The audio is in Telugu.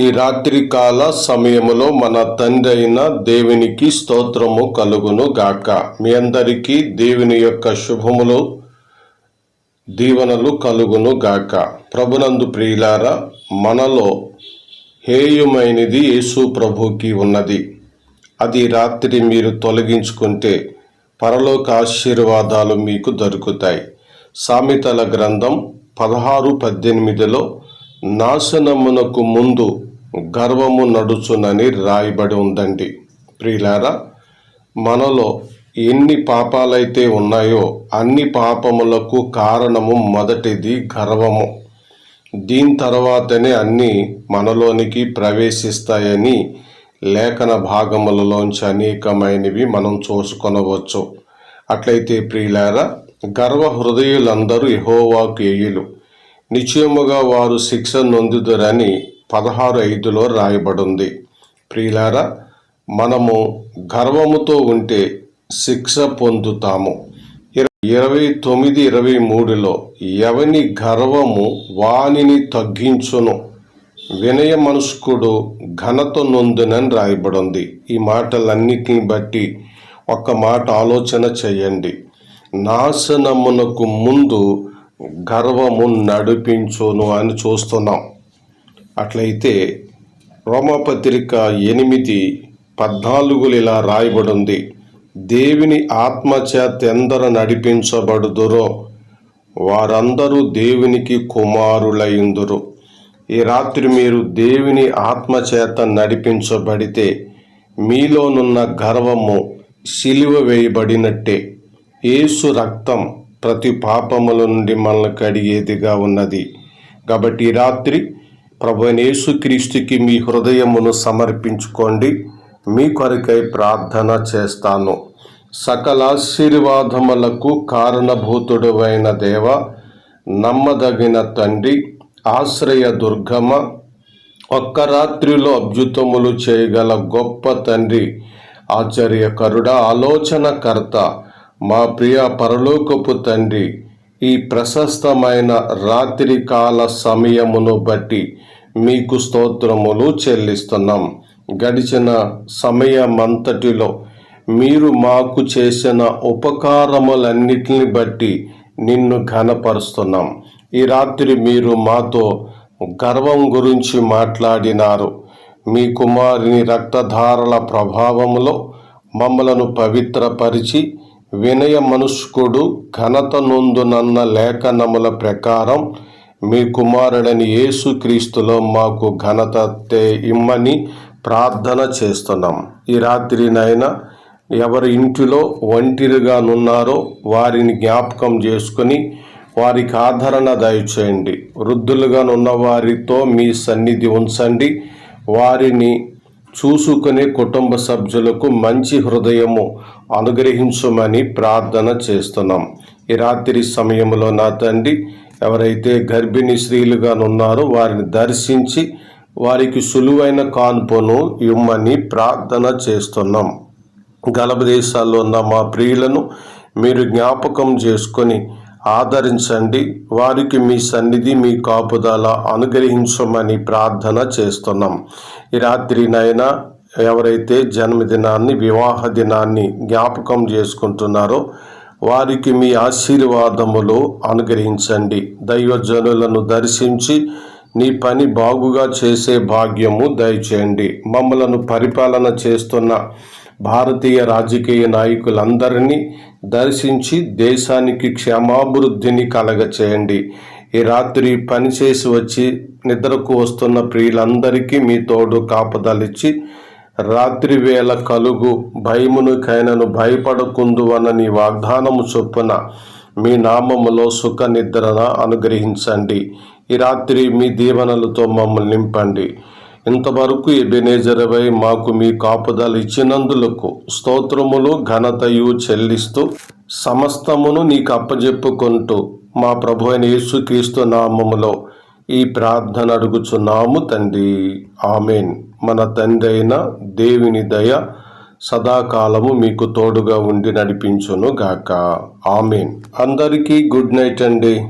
ఈ రాత్రికాల సమయములో మన తండ్రి అయిన దేవునికి స్తోత్రము కలుగును గాక. మీ అందరికీ దేవుని యొక్క శుభములు దీవెనలు కలుగును గాక. ప్రభునందు ప్రియులారా మనలో హేయమైనది యేసు ప్రభుకి ఉన్నది. అది రాత్రి మీరు తొలగించుకుంటే పరలోక ఆశీర్వాదాలు మీకు దొరుకుతాయి. సామెతల గ్రంథం పదహారు పద్దెనిమిదిలో నాశనమునకు ముందు గర్వము నడుచునని రాయబడి ఉందండి. ప్రియులారా మనలో ఎన్ని పాపాలైతే ఉన్నాయో అన్ని పాపములకు కారణము మొదటిది గర్వము. దీని తర్వాతనే అన్ని మనలోనికి ప్రవేశిస్తాయని లేఖన భాగములలోంచి అనేకమైనవి మనం చూసుకొనవచ్చు. అట్లయితే ప్రియులారా గర్వ హృదయులందరూ యహోవాకు ఏయులు నిశ్చయముగా వారు శిక్ష నొందుదురని పదహారు ఐదులో రాయబడింది. ప్రియులారా మనము గర్వముతో ఉంటే శిక్ష పొందుతాము. ఇరవై తొమ్మిది ఇరవై మూడులో ఎవని గర్వము వానిని తగ్గించును? వినయ మనస్కుడు ఘనత నొందునని రాయబడింది. ఈ మాటలన్నిటిని బట్టి ఒక మాట ఆలోచన చేయండి. నాశనమునకు ముందు గర్వము నడిపించును అని చూస్తున్నాం. అట్లయితే రోమపత్రిక ఎనిమిది పద్నాలుగులు ఇలా రాయబడింది. దేవుని ఆత్మచేత ఎందరు నడిపించబడుదురో వారందరూ దేవునికి కుమారులైందురు. ఈ రాత్రి మీరు దేవుని ఆత్మచేత నడిపించబడితే మీలోనున్న గర్వము సిలువ వేయబడినట్టే. యేసు రక్తం ప్రతి పాపముల నుండి మనల్ని కడిగేదిగా ఉన్నది. కాబట్టి రాత్రి ప్రభు యేసుక్రీస్తుకి మీ హృదయమును సమర్పించుకోండి. మీ కొరకై ప్రార్థన చేస్తాను. సకల ఆశీర్వాదములకు కారణభూతుడైన దేవ నమ్మదగిన తండ్రి ఆశ్రయ దుర్గమ ఒక్క రాత్రిలో అద్భుతములు చేయగల గొప్ప తండ్రి ఆశ్చర్యకరుడ ఆలోచనకర్త మా ప్రియ పరలోకపు తండ్రి ఈ ప్రశస్తమైన రాత్రి కాల సమయమును బట్టి మీకు స్తోత్రములు చెల్లిస్తున్నాం. గడిచిన సమయమంతటిలో మీరు మాకు చేసిన ఉపకారములన్నిటిని బట్టి నిన్ను ఘనపరుస్తున్నాం. ఈ రాత్రి మీరు మాతో గర్వం గురించి మాట్లాడినారు. మీ కుమారుని రక్తధారల ప్రభావములో మమ్మలను పవిత్రపరిచి వినయ మనుష్కుడు ఘనత నొందునన్న లేఖనముల ప్రకారం మీ కుమారుడని యేసుక్రీస్తులో మాకు ఘనత తే ఇమ్మని ప్రార్థన చేస్తున్నాం. ఈ రాత్రి నాయన ఎవరి ఇంటిలో ఒంటిరిగా నున్నారో వారిని జ్ఞాపకం చేసుకొని వారికి ఆదరణ దయచేయండి. వృద్ధులుగా ఉన్న వారితో మీ సన్నిధి ఉంచండి. వారిని చూసుకునే కుటుంబ సభ్యులకు మంచి హృదయము అనుగ్రహించమని ప్రార్థన చేస్తున్నాం. ఈ రాత్రి సమయంలో నా తండ్రి ఎవరైతే గర్భిణీ స్త్రీలుగా ఉన్నారో వారిని దర్శించి వారికి సులువైన కాన్పును ఇమ్మని ప్రార్థన చేస్తున్నాం. గలభ దేశాల్లో ఉన్న మా ప్రియులను మీరు జ్ఞాపకం చేసుకొని ఆదరించండి. వారికి మీ సన్నిధి మీ కాపుదల అనుగ్రహించమని ప్రార్థన చేస్తున్నాం. ఈ రాత్రి నైనా ఎవరైతే జన్మదినాన్ని వివాహ దినాన్ని జ్ఞాపకం చేసుకుంటున్నారో వారికి మీ ఆశీర్వాదములు అనుగ్రహించండి. దైవజనులను దర్శించి నీ పని బాగుగా చేసే భాగ్యము దయచేయండి. మమ్మలను పరిపాలన చేస్తున్న భారతీయ రాజకీయ నాయకులందరినీ దర్శించి దేశానికి క్షేమాభివృద్ధిని కలగచేయండి. ఈ రాత్రి పనిచేసి వచ్చి నిద్రకు వస్తున్న ప్రియులందరికీ మీ తోడు కాపుదలిచ్చి రాత్రివేళ కలుగు భయమునికైనను భయపడకుందు అనని నీ వాగ్దానము చొప్పున మీ నామములో సుఖ నిద్రన అనుగ్రహించండి. ఈ రాత్రి మీ దీవెనలతో మమ్మల్ని నింపండి. ఇంతవరకు ఎబెనేజరవై మాకు మీ కాపుదలు ఇచ్చినందులకు స్తోత్రములు ఘనతయు చెల్లిస్తూ సమస్తమును నీకు అప్పజెప్పుకుంటూ మా ప్రభు అయిన యేసుక్రీస్తు నామములో ఈ ప్రార్థన అడుగుచున్నాము తండ్రి. ఆమెన్. మన తండ్రి అయిన దేవుని దయ సదాకాలము మీకు తోడుగా ఉండి నడిపించును గాక. ఆమెన్. అందరికీ గుడ్ నైట్ అండి.